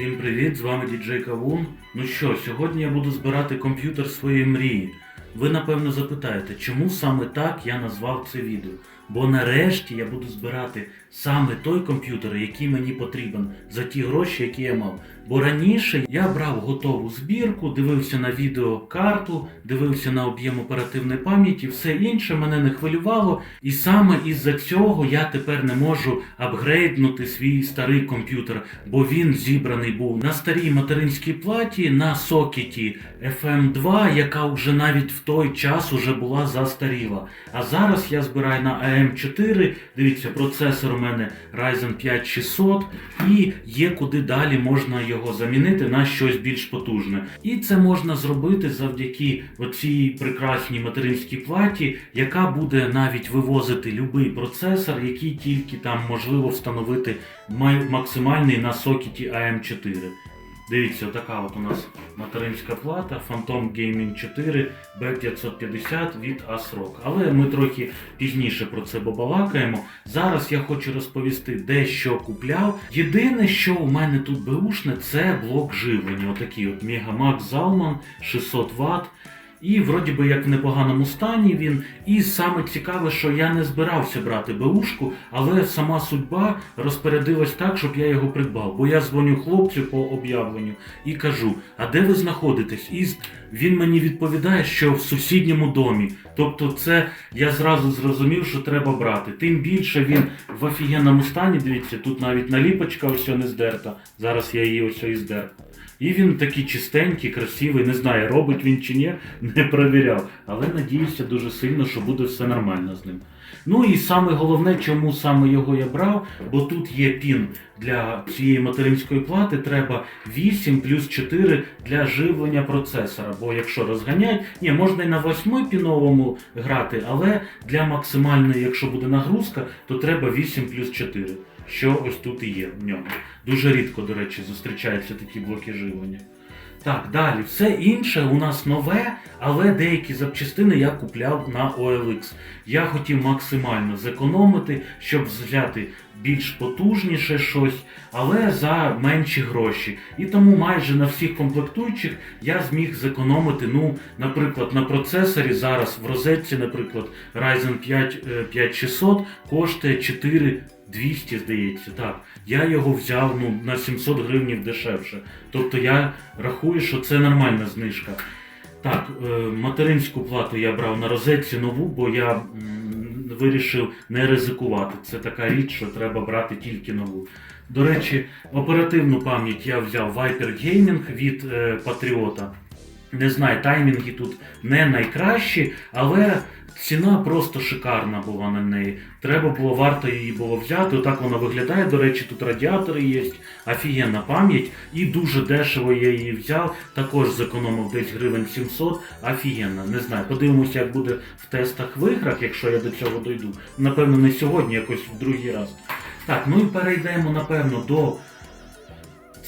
Всім привіт, з вами діджей Кавун. Ну що, сьогодні я буду збирати комп'ютер своєї мрії. Ви напевно запитаєте, чому саме так я назвав це відео? Бо нарешті я буду збирати саме той комп'ютер, який мені потрібен за ті гроші, які я мав. Бо раніше я брав готову збірку, дивився на відеокарту, дивився на об'єм оперативної пам'яті, все інше мене не хвилювало. І саме із-за цього я тепер не можу апгрейднути свій старий комп'ютер, бо він зібраний був на старій материнській платі на сокеті FM2, яка вже навіть в той час уже була застаріла. А зараз я збираю на AM4. Дивіться, процесор у мене Ryzen 5 600 і є куди далі можна його замінити на щось більш потужне. І це можна зробити завдяки оцій прекрасній материнській платі, яка буде навіть вивозити будь-який процесор, який тільки там можливо встановити максимальний на сокеті AM4. Дивіться, така от у нас материнська плата Phantom Gaming 4 B550 від ASRock. Але ми трохи пізніше про це побалакаємо. Зараз я хочу розповісти, де що купляв. Єдине, що у мене тут беушне, це блок живлення. Отакий от Megamax Zalman 600 Вт. І вроді би як в непоганому стані він. І саме цікаве, що я не збирався брати беушку, але сама судьба розпорядилась так, щоб я його придбав. Бо я дзвоню хлопцю по об'явленню і кажу: а де ви знаходитесь? І він мені відповідає, що в сусідньому домі. Тобто, це я зразу зрозумів, що треба брати. Тим більше він в офігенному стані. Дивіться, тут навіть наліпочка ось не здерта. Зараз я її ось і здер. І він такий чистенький, красивий, не знаю, робить він чи ні, не перевіряв. Але надіюся дуже сильно, що буде все нормально з ним. Ну і саме головне, чому саме його я брав, бо тут є пін для цієї материнської плати, треба 8 плюс 4 для живлення процесора. Бо якщо розганять, ні, можна і на 8 піновому грати, але для максимальної, якщо буде нагрузка, то треба 8 плюс 4 що ось тут і є в ньому. Дуже рідко, до речі, зустрічаються такі блоки живлення. Так, далі, все інше у нас нове, але деякі запчастини я купляв на OLX. Я хотів максимально зекономити, щоб взяти більш потужніше щось, але за менші гроші. І тому майже на всіх комплектуючих я зміг зекономити. Ну, наприклад, на процесорі зараз в розетці, наприклад, Ryzen 5 е, 5600 коштує 4200, здається. Так, я його взяв ну, на 700 гривнів дешевше. Тобто я рахую, що це нормальна знижка. Так, е, материнську плату я брав на розетці нову, бо я вирішив не ризикувати. Це така річ, що треба брати тільки нову. До речі, оперативну пам'ять я взяв Viper Gaming від е, Patriot. Не знаю, таймінги тут не найкращі, але ціна просто шикарна була на неї. Треба було, варто її було взяти. Отак вона виглядає. До речі, тут радіатори є, офігенна пам'ять, і дуже дешево я її взяв. Також зекономив десь гривень 700. Офігенно, не знаю. Подивимося, як буде в тестах в іграх, якщо я до цього дойду. Напевно, не сьогодні, якось в другий раз. Так, ну і перейдемо, напевно, до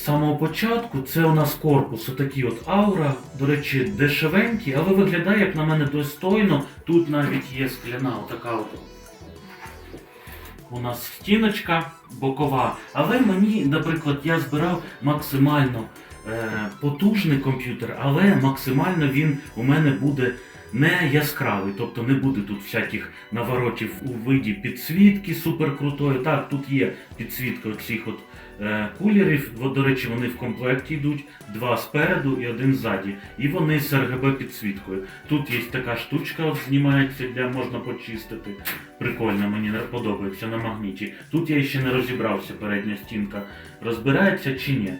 самого початку. Це у нас корпус, отакий от аура. До речі, дешевенький, але виглядає, як на мене, достойно. Тут навіть є скляна, отака от. У нас стіночка бокова. Але мені, наприклад, я збирав максимально е, потужний комп'ютер, але максимально він у мене буде не яскравий, тобто не буде тут всяких наворотів у виді підсвітки суперкрутої. Так, тут є підсвітка оцих от кулерів. До речі, вони в комплекті йдуть два спереду і один ззаді. І вони з RGB підсвіткою. Тут є така штучка, знімається, для можна почистити. Прикольно, мені не подобається на магніті. Тут я ще не розібрався, передня стінка розбирається чи ні.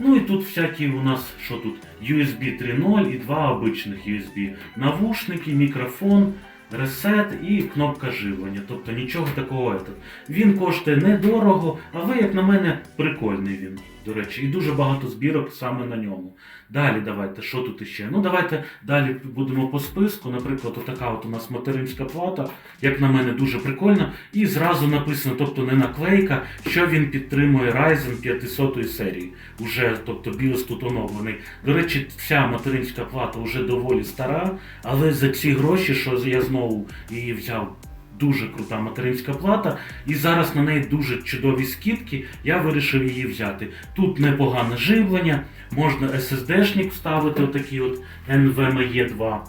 Ну і тут всякі у нас, що тут, USB 3.0 і два обичних USB. Навушники, мікрофон, ресет і кнопка живлення. Тобто нічого такого. Він коштує недорого, але, як на мене, прикольний він, до речі, і дуже багато збірок саме на ньому. Далі давайте, що тут іще? Ну давайте далі будемо по списку. Наприклад, отака от у нас материнська плата, як на мене, дуже прикольна. І зразу написано, тобто не наклейка, що він підтримує Ryzen 500 серії. Уже, тобто BIOS тут оновлений. До речі, ця материнська плата вже доволі стара, але за ці гроші, що я знову її взяв. Дуже крута материнська плата, і зараз на неї дуже чудові скидки. Я вирішив її взяти. Тут непогане живлення, можна SSD-шник вставити, отакий от NVMe 2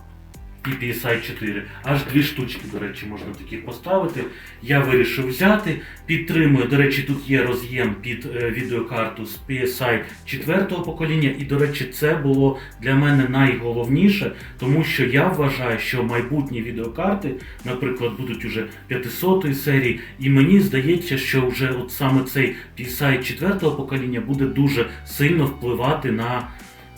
і PSI 4. Аж дві штучки, до речі, можна таких поставити. Я вирішив взяти. Підтримую, до речі, тут є роз'єм під е, відеокарту з PSI 4 покоління. І, до речі, це було для мене найголовніше, тому що я вважаю, що майбутні відеокарти, наприклад, будуть уже 500 серії, і мені здається, що вже от саме цей PSI 4 покоління буде дуже сильно впливати на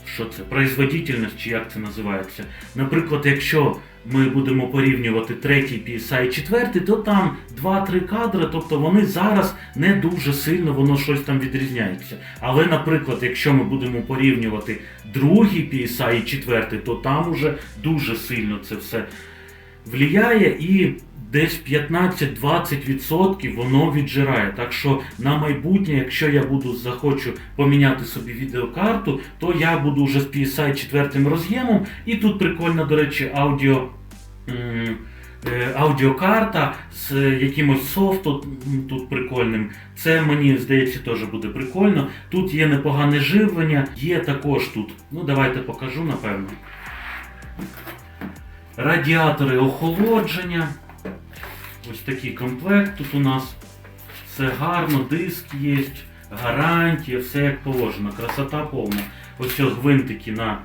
що це, производительність, чи як це називається. Наприклад, якщо ми будемо порівнювати третій PSI і четвертий, то там 2-3 кадри, тобто вони зараз не дуже сильно воно щось там відрізняється. Але, наприклад, якщо ми будемо порівнювати другий PSI і четвертий, то там уже дуже сильно це все влияє і десь 15-20% воно віджирає. Так що на майбутнє, якщо я буду захочу поміняти собі відеокарту, то я буду вже з PSI 4 роз'ємом. І тут прикольно, до речі, аудіо. е, Аудіокарта з якимось софтом тут прикольним. Це мені здається теж буде прикольно. Тут є непогане живлення, є також тут. Ну давайте покажу, напевно. Радіатори охолодження. Ось такий комплект тут у нас. Все гарно, диск є, гарантія, все як положено, красота повна. Ось ось гвинтики на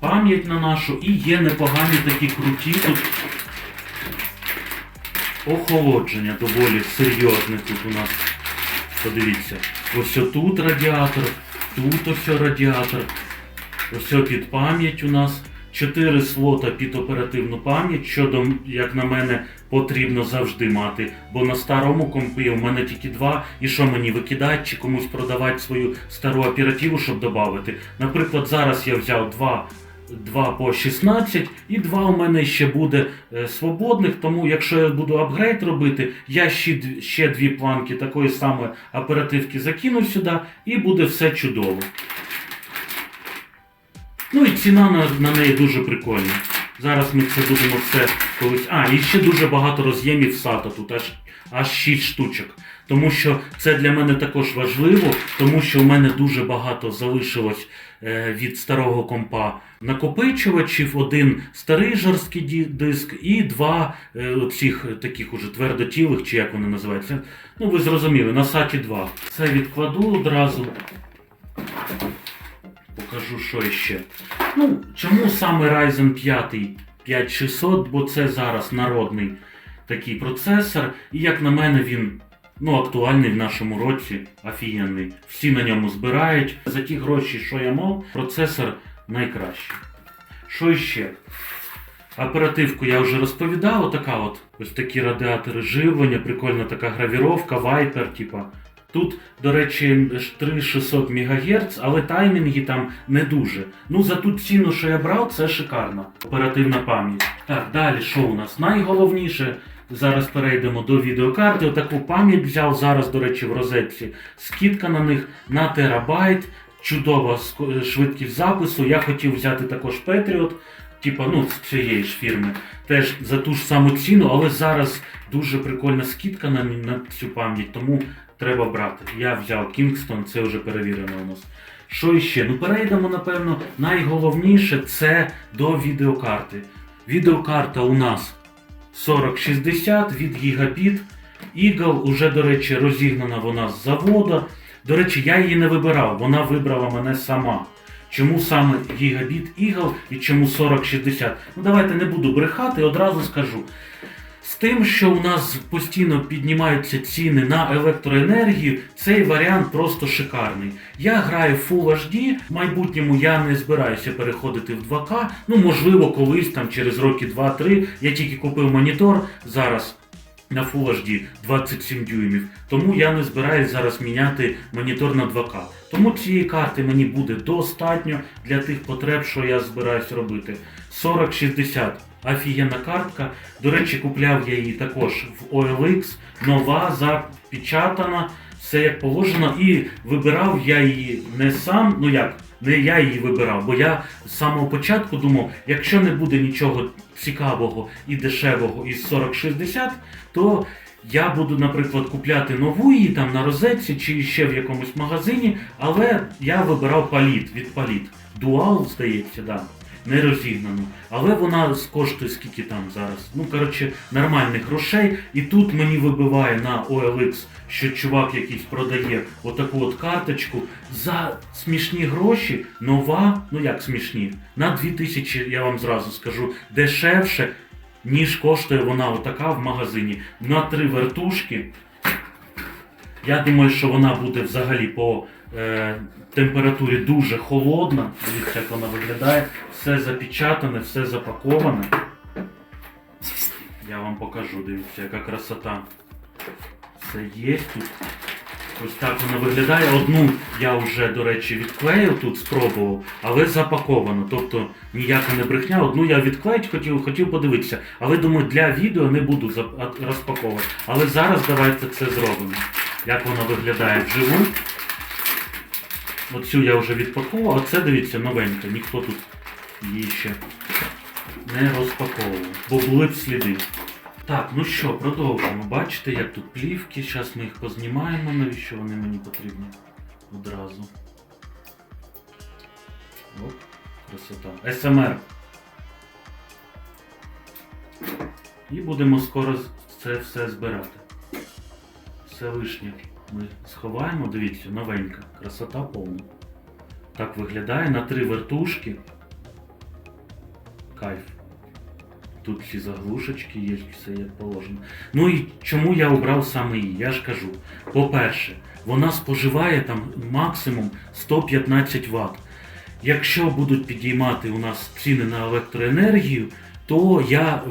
пам'ять на нашу і є непогані такі круті тут охолодження доволі серйозне тут у нас. Подивіться. Ось тут радіатор, тут ось радіатор, ось під пам'ять у нас. Чотири слота під оперативну пам'ять, що як на мене, потрібно завжди мати. Бо на старому компі у мене тільки два, і що мені викидати чи комусь продавати свою стару оперативу, щоб додати. Наприклад, зараз я взяв два. 2 по 16 і 2 у мене ще буде е, свободних, тому якщо я буду апгрейд робити, я ще, ще дві планки такої самої оперативки закину сюди і буде все чудово. Ну і ціна на, на неї дуже прикольна. Зараз ми це будемо все колись. А, і ще дуже багато роз'ємів SATA, тут аж, аж 6 штучок. Тому що це для мене також важливо, тому що у мене дуже багато залишилось е, від старого компа накопичувачів, один старий жорсткий диск і два е, цих таких уже твердотілих, чи як вони називаються. Ну, ви зрозуміли, на SATA 2. Це відкладу одразу. Покажу, що ще. Ну, чому саме Ryzen 5 5600, бо це зараз народний такий процесор, і як на мене він ну, актуальний в нашому році, офігенний. Всі на ньому збирають. За ті гроші, що я мав, процесор найкращий. Що ще? Оперативку я вже розповідав, отака от ось такі радіатори живлення, прикольна така гравіровка, вайпер, типа. Тут, до речі, 3600 МГц, але таймінги там не дуже. Ну за ту ціну, що я брав, це шикарно. Оперативна пам'ять. Так, далі що у нас? Найголовніше. Зараз перейдемо до відеокарти. Отаку пам'ять взяв зараз, до речі, в розетці. Скидка на них на терабайт. Чудова швидкість запису. Я хотів взяти також Patriot, типа, ну, з цієї ж фірми. Теж за ту ж саму ціну, але зараз дуже прикольна скидка на, на цю пам'ять, тому треба брати. Я взяв Kingston, це вже перевірено у нас. Що іще? Ну перейдемо, напевно, найголовніше це до відеокарти. Відеокарта у нас 4060 від гігабіт. Eagle уже, до речі, розігнана вона з завода. До речі, я її не вибирав, вона вибрала мене сама. Чому саме гігабіт Eagle і чому 4060? Ну давайте не буду брехати, одразу скажу. З тим, що у нас постійно піднімаються ціни на електроенергію, цей варіант просто шикарний. Я граю Full HD, в майбутньому я не збираюся переходити в 2К. Ну, можливо, колись там через роки 2-3. Я тільки купив монітор зараз. На Full HD 27 дюймів, тому я не збираюсь зараз міняти монітор на 2К. Тому цієї карти мені буде достатньо для тих потреб, що я збираюсь робити. 4060 Афієна картка. До речі, купляв я її також в OLX. Нова, запечатана, все як положено, і вибирав я її не сам, ну як, не я її вибирав, бо я з самого початку думав, якщо не буде нічого цікавого і дешевого із 4060, то я буду, наприклад, купляти нову її там на розетці чи ще в якомусь магазині, але я вибирав паліт від паліт. Дуал, здається, да. Не розігнану. Але вона коштує скільки там зараз. Ну, коротше, нормальних грошей. І тут мені вибиває на OLX, що чувак якийсь продає отаку от карточку за смішні гроші, нова, ну як смішні, на 2000, я вам зразу скажу, дешевше, ніж коштує вона отака в магазині. На три вертушки. Я думаю, що вона буде взагалі по е, температурі дуже холодна. Дивіться, як вона виглядає. Все запечатане, все запаковане. Я вам покажу, дивіться, яка красота. Все є тут. Ось так вона виглядає. Одну я вже, до речі, відклеїв тут, спробував, але запаковано. Тобто ніяка не брехня. Одну я відклеїть хотів, хотів подивитися. Але думаю, для відео не буду розпаковувати. Але зараз давайте це зробимо. Як вона виглядає вживу. Оцю я вже відпакував, а це дивіться новенька. Ніхто тут її ще не розпаковував, бо були б сліди. Так, ну що, продовжуємо. Бачите, як тут плівки. Зараз ми їх познімаємо, навіщо вони мені потрібні одразу. Оп, красота. СМР. І будемо скоро це все збирати. Все лишнє ми сховаємо, дивіться, новенька. Красота повна. Так виглядає на три вертушки. Кайф. Тут всі заглушечки є, все як положено. Ну і чому я обрав саме її? Я ж кажу. По-перше, вона споживає там максимум 115 Вт. Якщо будуть підіймати у нас ціни на електроенергію, то я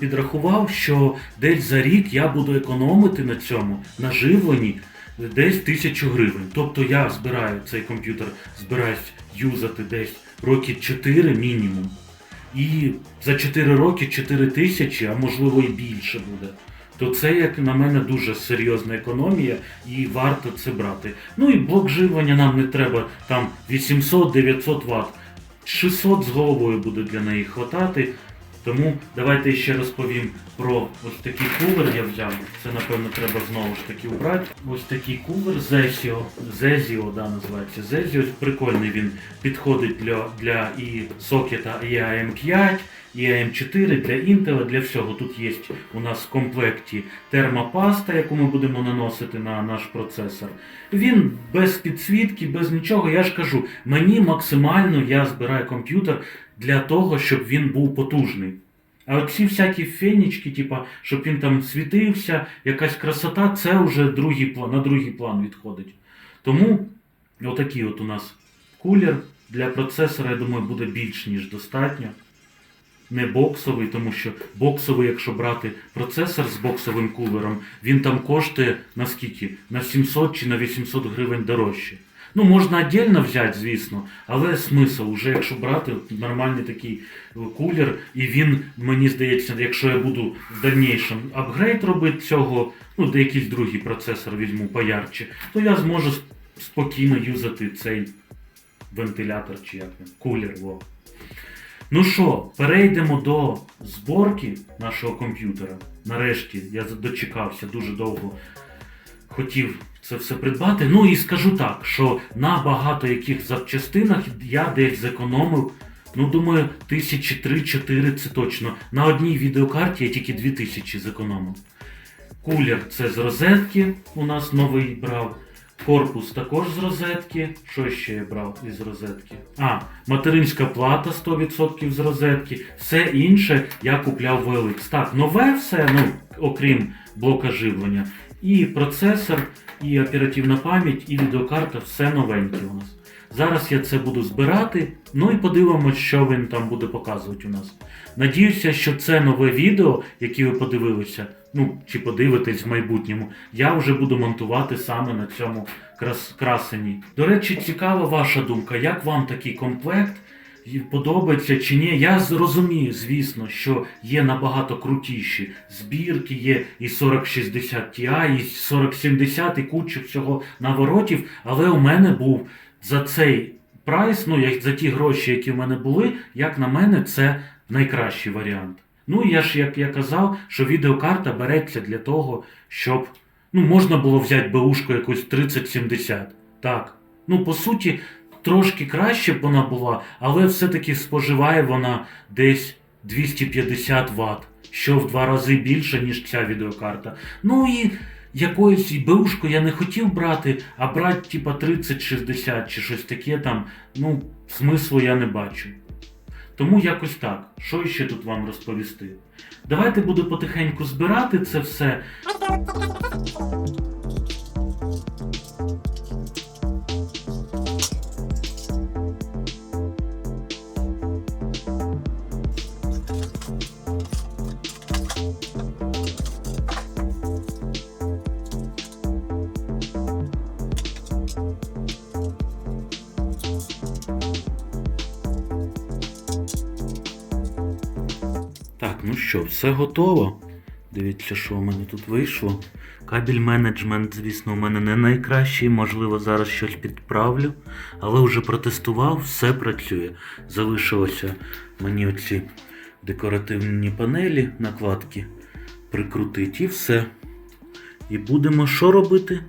підрахував, що десь за рік я буду економити на цьому на живленні десь тисячу гривень. Тобто я збираю цей комп'ютер, збираюсь юзати десь роки 4 мінімум. І за 4 роки 4 тисячі, а можливо і більше буде. То це, як на мене, дуже серйозна економія і варто це брати. Ну і блок живлення нам не треба там 800-900 Вт. 600 з головою буде для неї хватати. Тому давайте ще розповім про ось такий кулер я взяв. Це напевно треба знову ж таки убрати. Ось такий кулер Zesio, Zesio, да, називається. Zesio, прикольний він підходить для, для і сокета і AM5, і AM4, для Intel, для всього. Тут є у нас в комплекті термопаста, яку ми будемо наносити на наш процесор. Він без підсвітки, без нічого. Я ж кажу, мені максимально я збираю комп'ютер для того, щоб він був потужний. А оці всякі фенічки, типа, щоб він там світився, якась красота, це вже другий план, на другий план відходить. Тому отакий от у нас кулер для процесора, я думаю, буде більш ніж достатньо. Не боксовий, тому що боксовий, якщо брати процесор з боксовим кулером, він там коштує на? На 700 чи на 800 гривень дорожче. Ну, можна віддільно взяти, звісно, але смисл, вже якщо брати нормальний такий е, кулер, і він, мені здається, якщо я буду в дальнішому апгрейд робити цього, ну, де якийсь другий процесор візьму поярче, то я зможу спокійно юзати цей вентилятор чи як він, кулер. Во. Ну що, перейдемо до зборки нашого комп'ютера. Нарешті я дочекався дуже довго. Хотів це все придбати. Ну і скажу так, що на багато яких запчастинах я десь зекономив. Ну, думаю, тисячі три-чотири це точно. На одній відеокарті я тільки дві тисячі зекономив. Кулер це з розетки, у нас новий брав. Корпус також з розетки. Що ще я брав із розетки? А, материнська плата 100% з розетки. Все інше я купляв в OLX. Так, нове все, ну, окрім блока живлення. І процесор, і оперативна пам'ять, і відеокарта, все новеньке у нас. Зараз я це буду збирати, ну і подивимось, що він там буде показувати у нас. Надіюся, що це нове відео, яке ви подивилися, ну чи подивитесь в майбутньому, я вже буду монтувати саме на цьому крас- красені. До речі, цікава ваша думка, як вам такий комплект? Подобається чи ні. Я зрозумію, звісно, що є набагато крутіші збірки, є і 4060 Ti, і 4070, і куча всього наворотів, але у мене був за цей прайс, ну як за ті гроші, які в мене були, як на мене, це найкращий варіант. Ну я ж як я казав, що відеокарта береться для того, щоб ну, можна було взяти беушку якусь 3070. Так. Ну, по суті, трошки краще б вона була, але все-таки споживає вона десь 250 Вт, що в два рази більше, ніж ця відеокарта. Ну і якоюсь і беушку я не хотів брати, а брати типа 3060 чи щось таке там, ну, смислу я не бачу. Тому якось так. Що ще тут вам розповісти? Давайте буду потихеньку збирати це все. Так, ну що, все готово. Дивіться, що у мене тут вийшло. Кабель менеджмент, звісно, у мене не найкращий, можливо, зараз щось підправлю, але вже протестував, все працює. Залишилося мені оці декоративні панелі, накладки прикрутити і все. І будемо що робити?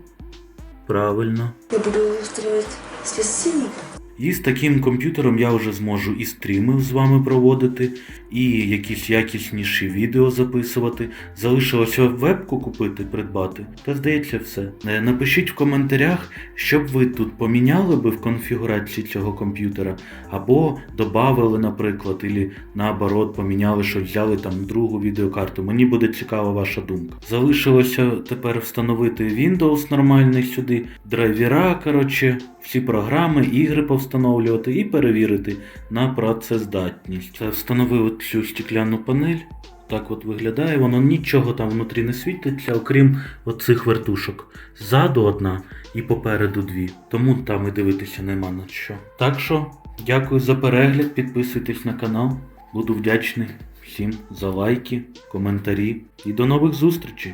Правильно. Я буду устраивать спецсценник. І з таким комп'ютером я вже зможу і стріми з вами проводити, і якісь якісніші відео записувати. Залишилося вебку купити, придбати. Та здається, все. Е, Напишіть в коментарях, що б ви тут поміняли би в конфігурації цього комп'ютера, або додали, наприклад, і наоборот, поміняли, що взяли там другу відеокарту. Мені буде цікава ваша думка. Залишилося тепер встановити Windows нормальний сюди, драйвера, коротше, всі програми, ігри повстановлювати і перевірити на працездатність. Це встановив цю стекляну панель. Так от виглядає, воно нічого там внутрі не світиться, окрім оцих вертушок. Ззаду одна і попереду дві. Тому там і дивитися нема на що. Так що, дякую за перегляд, підписуйтесь на канал. Буду вдячний всім за лайки, коментарі і до нових зустрічей!